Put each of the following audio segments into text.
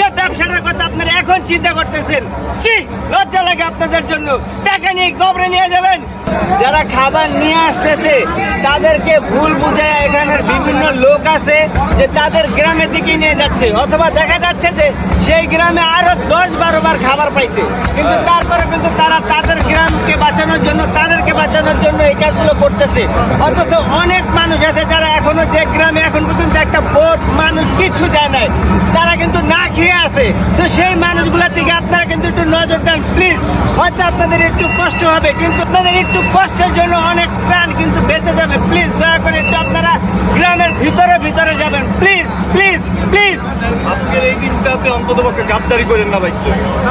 যে ব্যবসাটার কথা আপনারা এখন চিন্তা করতেছেন, ছি, লজ্জা লাগে আপনাদের জন্য। টাকা নিয়ে কবরে নিয়ে যাবেন। যারা খাবার নিয়ে আসতেছে, তাদেরকে ভুল বুঝায় এখানের বিভিন্ন লোক আছে যে তাদের গ্রামের দিকে নিয়ে যাচ্ছে। অথবা দেখা যাচ্ছে যে সেই গ্রামে আরও দশ বারো বার খাবার পাইছে। কিন্তু তারপরে কিন্তু তারা তাদের গ্রামকে বাঁচানোর জন্য, তাদেরকে বাঁচানোর জন্য এই কাজগুলো করতেছে। অথচ অনেক মানুষ আছে যারা এখনও যে গ্রামে এখন পর্যন্ত একটা ভোট মানুষ কিচ্ছু যায় নাই। তারা কিন্তু না খেয়ে আছে। তো সেই মানুষগুলোর দিকে আপনারা কিন্তু একটু নজর দেন প্লিজ হয়তো আপনাদের একটু কষ্ট হবে কিন্তু আপনাদের একটু কষ্টের জন্য অনেক প্রাণ কিন্তু বেঁচে যাবে। প্লিজ দয়া করে একটু আপনারা গ্রামের ভিতরে ভিতরে যাবেন। প্লিজ প্লিজ প্লিজ আজকের এই দিনটাতে অন্তত পক্ষে গাদ্দারি করেন না ভাই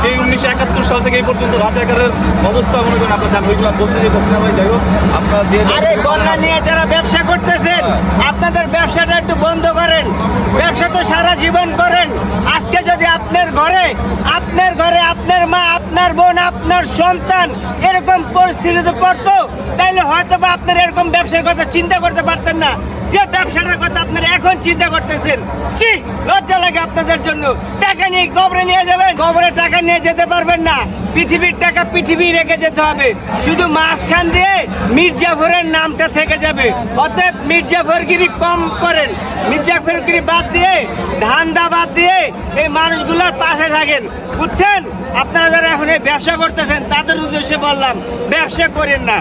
সেই উনিশশো একাত্তর সাল থেকে এই পর্যন্ত রাজাকারের অবস্থা মনে করেন আপনার জান ওইগুলো বলতে যেতেছি না ভাই। যাই হোক আপনারা যে আরে গন্না নিয়ে যারা ব্যবসা করতেছেন আপনাদের ব্যবসাটা একটু বন্ধ করেন ব্যবসা তো সারা জীবন করেন। আজকে যদি আপনার ঘরে আপনার ঘরে আপনার মা, আপনার বোন, আপনার সন্তান এরকম পরিস্থিতিতে পড়তো, তাইলে হয়তো বা আপনার এরকম ব্যবসার কথা চিন্তা করতে পারতেন না। যে ব্যবসাটার কথা আপনারা এখন চিন্তা করতেছেন, ছি, লজ্জা লাগে আপনাদের জন্য। টাকা নিয়ে কবরে নিয়ে যাবেন, কবরে টাকা নিয়ে যেতে পারবেন না। পৃথিবীর টাকা পৃথিবী রেখে যেতে হবে। শুধু মাঝখান দিয়ে মির্জাফরের নামটা থেকে যাবে। অতএব মির্জাফরগিরি কম করেন। মির্জাফরগিরি বাদ দিয়ে, ধান্দা বাদ দিয়ে এই মানুষগুলোর পাশে থাকেন। বুঝছেন? আপনারা যারা এখন এই ব্যবসা করতেছেন, তাদের উদ্দেশ্যে বললাম, ব্যবসা করেন না।